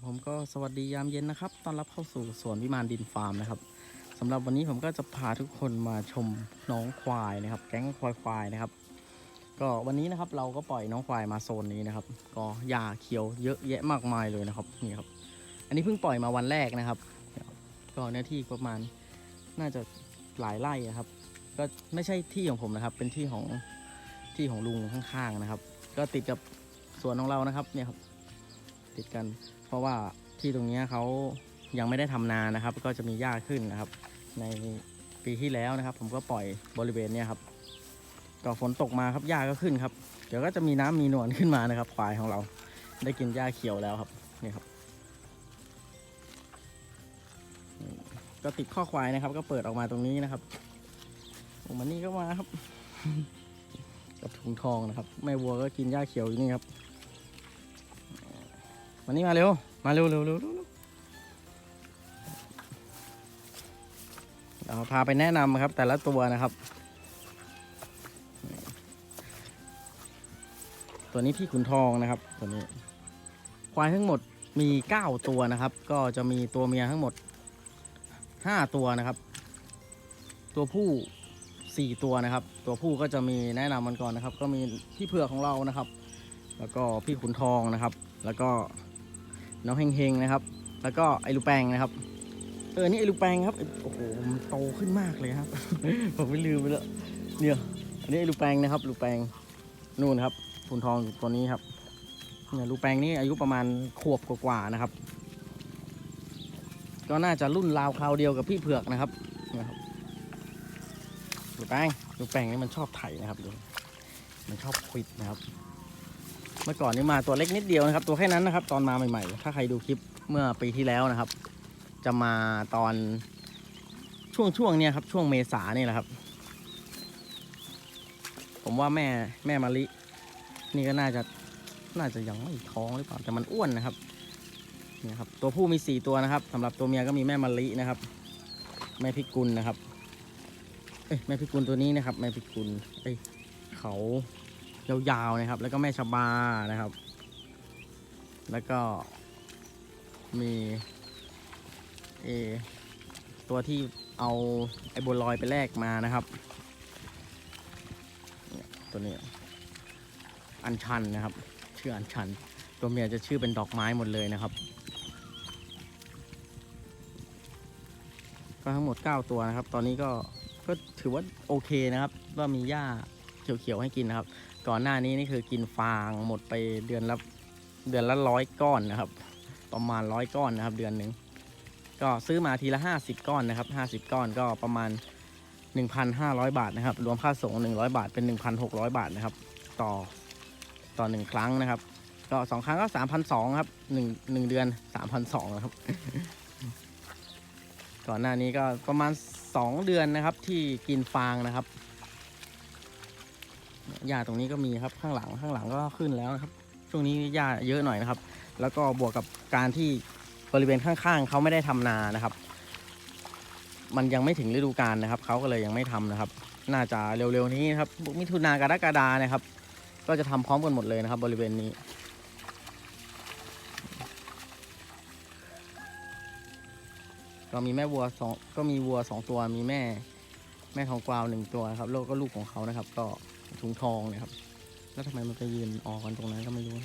ครับผมก็สวัสดียามเย็นนะครับต้อนรับเข้าสู่สวนวิมานดินฟาร์มนะครับสำหรับวันนี้ผมก็จะพาทุกคนมาชมน้องควายนะครับ แก๊งควายควายนะครับ ก็วันนี้นะครับเราก็ปล่อยน้องควายมาโซนนี้นะครับ ก็หญ้าเขียวเยอะแยะมากมายเลยนะครับนี่ครับ อันนี้เพิ่งปล่อยมาวันแรกนะครับ ก็เนื้อที่ประมาณน่าจะหลายไร่นะครับ ก็ไม่ใช่ที่ของผมนะครับ เป็นที่ของที่ของลุงข้างๆนะครับ ก็ติดกับสวนของเรานะครับเนี่ยครับติดกัน เพราะว่าที่ตรงนี้เขายังไม่ได้ทำนานะครับ ก็จะมีหญ้าขึ้นนะครับ ในปีที่แล้วนะครับ ผมก็ปล่อยบริเวณเนี้ยครับก็ฝนตกมาครับหญ้าก็ขึ้นครับ เดี๋ยวก็จะมีน้ำมีนวลขึ้นมานะครับควายของเรา ได้กินหญ้าเขียวแล้วครับนี่ครับ ก็ติดข้อควายนะครับ ก็เปิดออกมาตรงนี้นะครับออกมานี่ก็มาครับ กับถุงทองนะครับแม่วัวก็กินหญ้าเขียวอยู่นี่ครับวันนี้มาเร็ว มาเร็วเร็วเร็วเร็วเราพาไปแนะนำครับ แต่ละตัวนะครับ ตัวนี้พี่ขุนทองนะครับ ตัวนี้ ควายทั้งหมดมี9ตัวนะครับ ก็จะมีตัวเมียทั้งหมด5ตัวนะครับ ตัวผู้4ตัวนะครับ ตัวผู้ก็จะมีแนะนำมันก่อนนะครับ ก็มีพี่เผือกของเรานะครับ แล้วก็พี่ขุนทองนะครับ แล้วก็ น้องเฮงๆนะครับ แล้วก็ไอลูกแปงนะครับ เออ นี่ไอลูกแปงครับ โอ้โห มันโตขึ้นมากเลยครับ ผมไม่ลืมไปแล้ว เนี่ย อันนี้ไอลูกแปงนะครับ ลูกแปงนู่นครับทุนทองตัวนี้ครับ เนี่ยลูกแปงนี่อายุประมาณขวบกว่าๆนะครับ ก็น่าจะรุ่นราวคราวเดียวกับพี่เผือกนะครับนี่ยครับลูกแปงลูกแปงนี่มันชอบไถนะครับดูมันชอบควิดนะครับ เมื่อก่อนนี่มาตัวเล็กนิดเดียวนะครับ ตัวแค่นั้นนะครับ ตอนมาใหม่ ๆ ถ้าใครดูคลิปเมื่อปีที่แล้วนะครับ จะมาตอนช่วงช่วงเนี้ยครับ ช่วงเมษาเนี่ยแหละครับ ผมว่าแม่แม่มะลิ นี่ก็น่าจะน่าจะยังไม่ท้องหรือเปล่าแต่มันอ้วนนะครับเนี่ยครับ ตัวผู้มีสี่ตัวนะครับสำหรับตัวเมียก็มีแม่มะลินะครับ แม่พิกุลนะครับเอ้ยแม่พิกุลตัวนี้นะครับ แม่พิกุลเอ้ยเขา ยาวๆนะครับ แล้วก็แม่ชะบานะครับ แล้วก็มีเอตัวที่เอาไอ้บัวลอยไปแลกมานะครับ ตัวนี้ อัญชันนะครับ ชื่ออัญชัน ตัวเมียจะชื่อเป็นดอกไม้หมดเลยนะครับ ก็ทั้งหมด 9 ตัวนะครับ ตอนนี้ก็ก็ถือว่าโอเคนะครับว่ามีหญ้าเขียวๆให้กินนะครับ ก่อนหน้านี้นี่คือกินฟางหมดไปเดือนละเดือนละร้อยก้อนนะครับ ประมาณร้อยก้อนนะครับ เดือนหนึ่งก็ซื้อมาทีละห้าสิบก้อนนะครับห้าสิบก้อนก็ประมาณหนึ่งพันห้าร้อยบาทนะครับ รวมค่าส่งหนึ่งร้อยบาทเป็นหนึ่งพันหกร้อยบาทนะครับ ต่อต่อหนึ่งครั้งนะครับ ก็สองครั้งก็สามพันสองครับหนึ่งหนึ่งเดือนสามพันสองนะครับ ก่อนหน้านี้ก็ประมาณสองเดือนนะครับ ที่กินฟางนะครับ หญ้าตรงนี้ก็มีครับข้างหลังข้างหลังก็ขึ้นแล้วนะครับ ช่วงนี้หญ้าเยอะหน่อยนะครับ แล้วก็บวกกับการที่บริเวณข้างๆเขาไม่ได้ทำนานะครับ มันยังไม่ถึงฤดูกาลนะครับเขาก็เลยยังไม่ทำนะครับ น่าจะเร็วๆนี้ครับมิถุนากรกฎานะครับ ก็จะทำพร้อมกันหมดเลยนะครับ บริเวณนี้ก็มีแม่วัวสองก็มีวัวสองตัวมีแม่ แม่ทองกวาวหนึ่งตัวครับแล้วก็ลูกของเขานะครับ ก็ ถุงทองเนะครับ แล้วทำไมมันไปยืนออกกันตรงนั้นก็ไม่รู้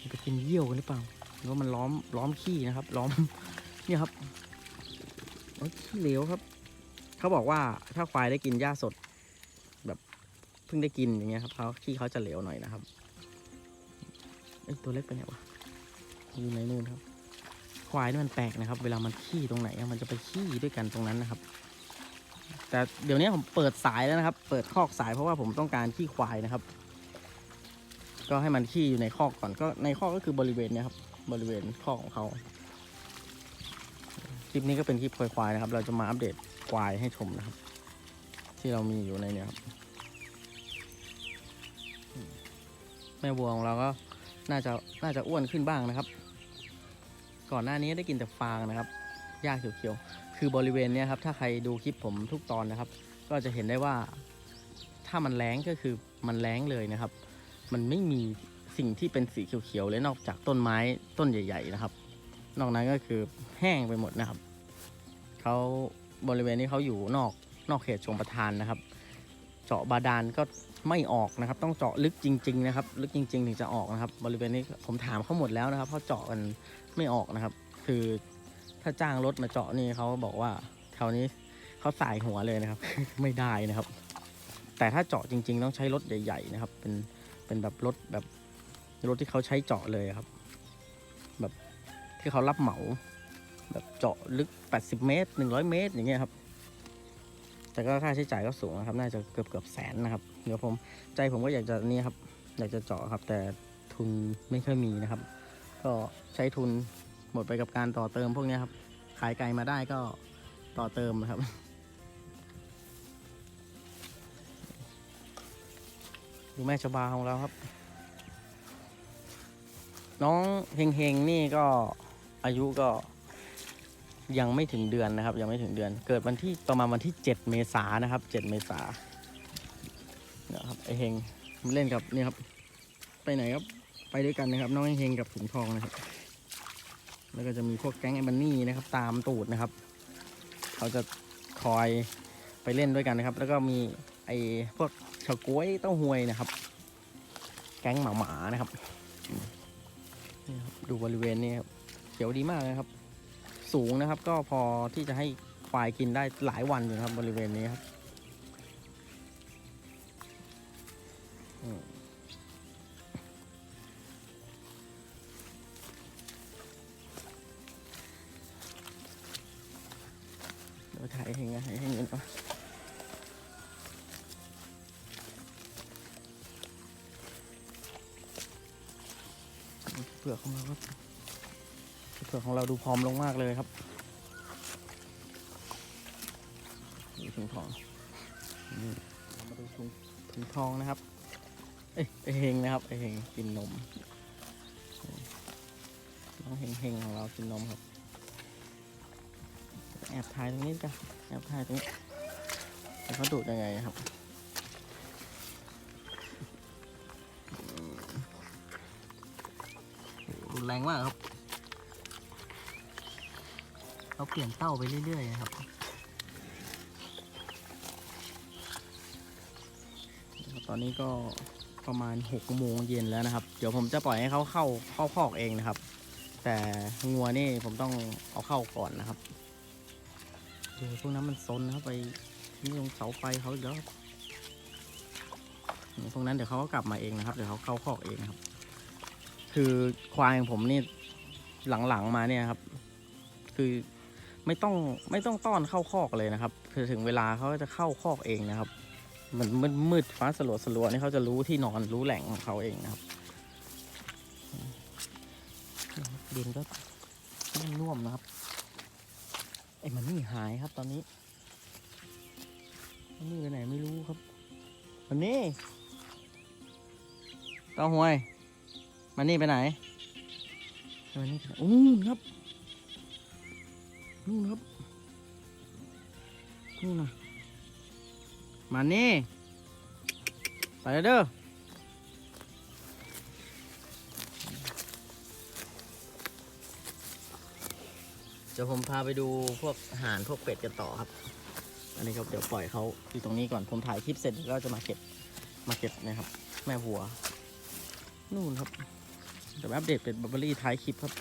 มันไปกินเยี่ยวกันหรือเปล่าหรือว่ามันล้อมล้อมขี้นะครับ ล้อมเนี่ยครับโอ้ยขี้เหลวครับ เขาบอกว่าถ้าควายได้กินหญ้าสด แบบเพิ่งได้กินอย่างเงี้ยครับเขาขี้เขาจะเหลวหน่อยนะครับไอตัวเล็กไปไหนวะอยู่ในนู่นครับ ควายนี่มันแปลกนะครับ เวลามันขี้ตรงไหนมันจะไปขี้ด้วยกันตรงนั้นนะครับ แต่เดี๋ยวนี้ผมเปิดสายแล้วนะครับ เปิดคอกสายเพราะว่าผมต้องการขี้ควายนะครับ ก็ให้มันขี้อยู่ในคอกก่อนก็ในคอกก็คือบริเวณนี้ครับ บริเวณคอกของเขาคลิปนี้ก็เป็นคลิปควายๆนะครับ เราจะมาอัปเดตควายให้ชมนะครับ ที่เรามีอยู่ในนี้ครับแม่วัวของเราก็น่าจะน่าจะอ้วนขึ้นบ้างนะครับ ก่อนหน้านี้ได้กินแต่ฟางนะครับหญ้าเขียวๆ คือบริเวณเนี้ยครับถ้าใครดูคลิปผมทุกตอนนะครับ ก็จะเห็นได้ว่าถ้ามันแล้งก็คือมันแล้งเลยนะครับ มันไม่มีสิ่งที่เป็นสีเขียวๆเลยนอกจากต้นไม้ต้นใหญ่ ๆ นะครับ นอกนั้นก็คือแห้งไปหมดนะครับเขาบริเวณนี้เขาอยู่นอกนอกเขตชมประทานนะครับ เจาะบาดาลก็ไม่ออกนะครับ ต้องเจาะลึกจริง ๆ นะครับ ลึกจริง ๆ ถึงจะออกนะครับ บริเวณนี้ผมถามเขาหมดแล้วนะครับเขาเจาะกันไม่ออกนะครับ คือ ถ้าจ้างรถมาเจาะนี่เขาบอกว่าแถวนี้เขาสายหัวเลยนะครับ ไม่ได้นะครับ แต่ถ้าเจาะจริง ๆ ต้องใช้รถใหญ่ ๆ นะครับ เป็นเป็นแบบรถแบบรถที่เขาใช้เจาะเลยครับ แบบที่เขารับเหมาแบบเจาะลึก 80 เมตร 100 เมตร อย่างเงี้ยครับ แต่ก็ค่าใช้จ่ายก็สูงนะครับ น่าจะเกือบเกือบแสนนะครับ เดี๋ยวผมใจผมก็อยากจะนี่ครับ อยากจะเจาะครับ แต่ทุนไม่ค่อยมีนะครับ ก็ใช้ทุน หมดไปกับการต่อเติมพวกนี้ครับ ขายไก่มาได้ก็ต่อเติมนะครับ ดูแม่ชบาของเราครับ น้องเฮงเฮงๆนี่ก็อายุก็ยังไม่ถึงเดือนนะครับ ยังไม่ถึงเดือน เกิดวันที่ประมาณวันที่ 7 เมษายนะครับ 7 เมษายนนะครับไอเฮงเล่นกับนี่ครับ ไปไหนครับ ไปด้วยกันนะครับ น้องเฮงกับถุงทองนะครับ แล้วก็จะมีพวกแก๊งไอ้บันนี่นะครับ ตามตูดนะครับ เขาจะคอยไปเล่นด้วยกันนะครับ แล้วก็มีไอ้พวกเฉาก๊วยเต้าหวยนะครับ แก๊งหมาหมานะครับนี่ครับ ดูบริเวณนี้ครับเขียวดีมากเลยครับ สูงนะครับ ก็พอที่จะให้ควายกินได้หลายวันอยู่นะครับบริเวณนี้ครับ เปลือกของเราครับเปลือกของเราดูพร้อมลงมากเลยครับนี่ถุงทองนี่เรามาดูถุงถุงทองนะครับ เอ้ยไอเฮงนะครับไอเฮงกินนมน้องเฮงเฮงของเรากินนมครับ แอบถ่ายตรงนี้จ้ะแอบถ่ายตรงนี้แล้วเขาดูดยังไงครับ แรงมากครับเขาเปลี่ยนเต้าไปเรื่อยๆนะครับตอนนี้ก็ประมาณ6โมงเย็นแล้วนะครับ เดี๋ยวผมจะปล่อยให้เขาเข้าเข้าคอกเองนะครับ แต่งัวนี่ผมต้องเอาเข้าก่อนนะครับเดี๋ยวพวกนั้นมันซนนะครับไปที่ตรงเสาไฟเขาอีกแล้วครับนี่พวกนั้นเดี๋ยวเขาก็กลับมาเองนะครับ เดี๋ยวเขาเข้าคอกเองนะครับ คือควายของผมนี่หลังๆมาเนี่ยครับ คือไม่ต้องไม่ต้องต้อนเข้าคอกเลยนะครับคือถึงเวลาเขาจะเข้าคอกเองนะครับ มันมืดมืดฟ้าสลัวสลัวนี่เขาจะรู้ที่นอนรู้แหล่งของเขาเองนะครับดินก็น่วมนะครับไอ้มันนี่หายครับตอนนี้มันนี่ไปไหนไม่รู้ครับมันนี่ต้าหวย มันนี่ไปไหนมันนี่ไปไหนโอ้นู่นครับนู่นครับนู่นนะมานี่ ไปแล้วเด้อเดี๋ยวผมพาไปดูพวกอาหารพวกเป็ดกันต่อครับ อันนี้ครับเดี๋ยวปล่อยเขาอยู่ตรงนี้ก่อน ผมถ่ายคลิปเสร็จก็จะมาเก็บ มาเก็บนะครับ แม่หัว นู่นครับ เดี๋ยวอัปเดตเป็ดบับเบอรี่ท้ายคลิปครับ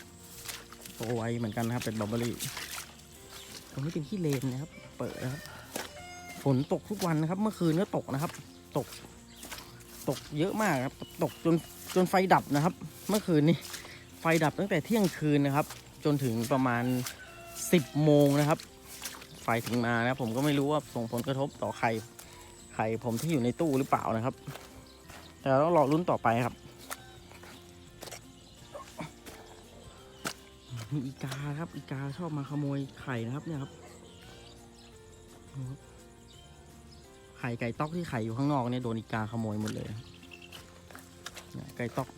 โตไวเหมือนกันนะครับเป็ดบับเบอรี่ตรงนี้เป็นขี้เลนนะครับ เปิดนะครับฝนตกทุกวันนะครับ เมื่อคืนก็ตกนะครับ ตก ตกเยอะมากครับ ตกจนจนไฟดับนะครับ เมื่อคืนนี้ไฟดับตั้งแต่เที่ยงคืนนะครับ จนถึงประมาณ10โมงนะครับ ไฟถึงมานะครับ ผมก็ไม่รู้ว่าส่งผลกระทบต่อใครใครผมที่อยู่ในตู้หรือเปล่านะครับ แต่ต้องรอลุ้นต่อไปครับ มีอีกาครับ อีกาชอบมาขโมยไข่นะครับ เนี่ยครับไข่ไก่ต๊อกที่ไข่อยู่ข้างนอกเนี่ยโดนอีกาขโมยหมดเลยเนี่ยไก่ต๊อก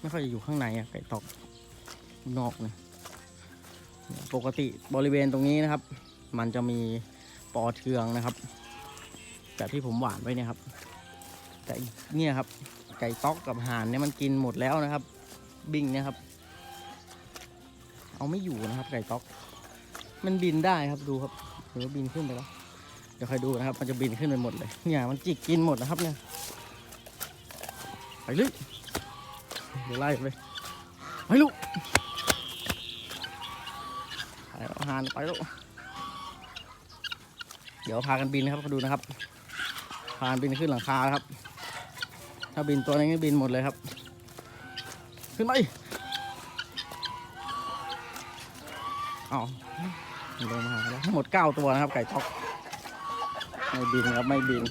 ไม่ค่อยจะอยู่ข้างในอะไก่ต๊อกนอกเนี่ยปกติบริเวณตรงนี้นะครับ มันจะมีปอเทืองนะครับแบบที่ผมหวานไว้เนี่ยครับ แต่เนี่ยครับ ไก่ต๊อกกับห่านเนี่ยมันกินหมดแล้วนะครับ บิงเนี่ยครับ เอาไม่อยู่นะครับไก่ต๊อก มันบินได้ครับดูครับหรือว่าบินขึ้นไปแล้วเดี๋ยวคอยดูนะครับ มันจะบินขึ้นไปหมดเลยเนี่ยมันจิกกินหมดนะครับเนี่ยไปลึกเดี๋ยวไล่ไปไปลูกไปแล้วหานไปล้วเดี๋ยวพากันบินนะครับมาดูนะครับ พากันบินขึ้นหลังคาครับ ถ้าบินตัวนี้บินหมดเลยครับ ขึ้นไป เอาลงมาหาแล้วทั้งหมดเก้าตัวนะครับ ไก่ท็อกไม่บินครับไม่บิน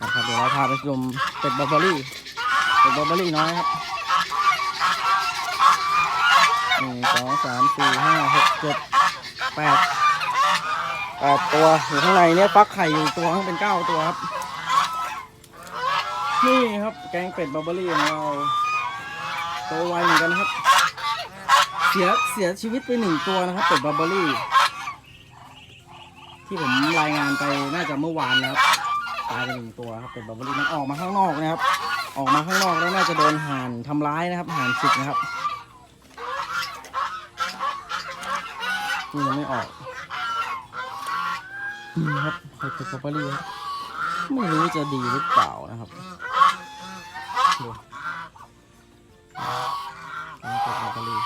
นะครับเดี๋ยวเราพาไปชมเป็ดบาร์บารี่เป็ดบาร์บารี่น้อยครับหนึ่งสองสามสี่ห้าหกเจ็ดแปดแปดตัวอยู่ข้างในเนี่ยฟักไข่อยู่ตัวข้างเป็นเก้าตัวครับ นี่ครับแกงเป็ดบาร์บารี่ของเราโตไวเหมือนกันครับ เสียเสียชีวิตไปหนึ่งตัวนะครับเป็ดบาร์บารี่ ที่ผมรายงานไปน่าจะเมื่อวานนะครับตายไปหนึ่งตัวครับเป็นบาร์บารีมันออกมาข้างนอกนะครับ ออกมาข้างนอกแล้วน่าจะโดนห่านทำร้ายนะครับห่านสิกนะครับนี่ยังไม่ออกนี่ครับไข่เป็ดบาร์บารีครับไม่รู้จะดีหรือเปล่านะครับ ดูไข่เป็ดบาร์บารี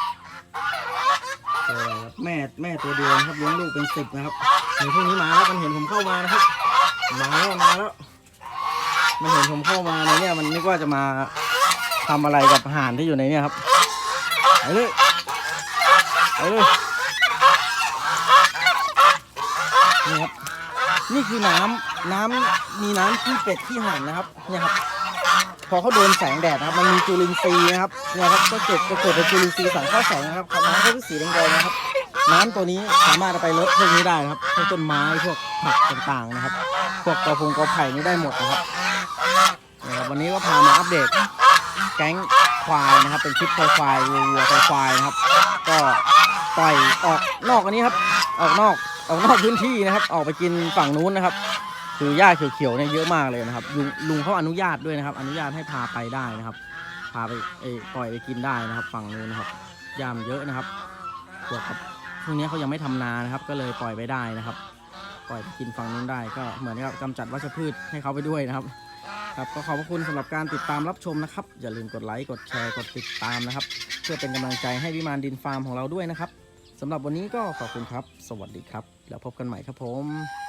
ตัวอะไรครับแม่แม่ตัวเดียวนะครับเลี้ยงลูกเป็นสิบนะครับเดี๋ยวพรุ่งนี้มาแล้วมันเห็นผมเข้ามานะครับ มาแล้วมาแล้ว มันเห็นผมเข้ามาในเนี่ยมันนึกว่าจะมาทำอะไรกับห่านที่อยู่ในเนี่ยครับไปเลยไปเลยนี่ครับนี่คือน้ำน้ำมีน้ำขี้เป็ดขี้ห่านนะครับเนี่ยครับ พอเขาโดนแสงแดดนะครับมันมีจุลินทรีย์นะครับเนี่ยครับก็เกิดก็เกิดเป็นจุลินทรีย์สังเคราะห์แสงนะครับน้ำก็เป็นสีแดงๆนะครับ น้ำตัวนี้สามารถเอาไปลดพวกนี้ได้นะครับพวกต้นไม้พวกผักต่างๆนะครับ พวกกระพงกระไผ่นี่ได้หมดนะครับนะครับวันนี้ก็พามาอัปเดตแก๊งควายนะครับ เป็นคลิปควายควายวัววัวควายควายนะครับ ก็ปล่อยออกนอกอันนี้ครับ ออกนอกออกนอกพื้นที่นะครับ ออกไปกินฝั่งนู้นนะครับ คือหญ้าเขียวๆเนี่ยเยอะมากเลยนะครับลุงลุงเขาอนุญาตด้วยนะครับ อนุญาตให้พาไปได้นะครับ พาไปเอปล่อยไปกินได้นะครับฝั่งนู้นนะครับหญ้ามเยอะนะครับบวกกับช่วงนี้เขายังไม่ทำนานะครับ ก็เลยปล่อยไปได้นะครับ ปล่อยกินฝั่งนู้นได้ก็เหมือนกับกำจัดวัชพืชให้เขาไปด้วยนะครับครับก็ขอบพระคุณสำหรับการติดตามรับชมนะครับ อย่าลืมกดไลค์กดแชร์กดติดตามนะครับ เพื่อเป็นกำลังใจให้วิมานดินฟาร์มของเราด้วยนะครับสำหรับวันนี้ก็ขอบคุณครับ สวัสดีครับ แล้วพบกันใหม่ครับผม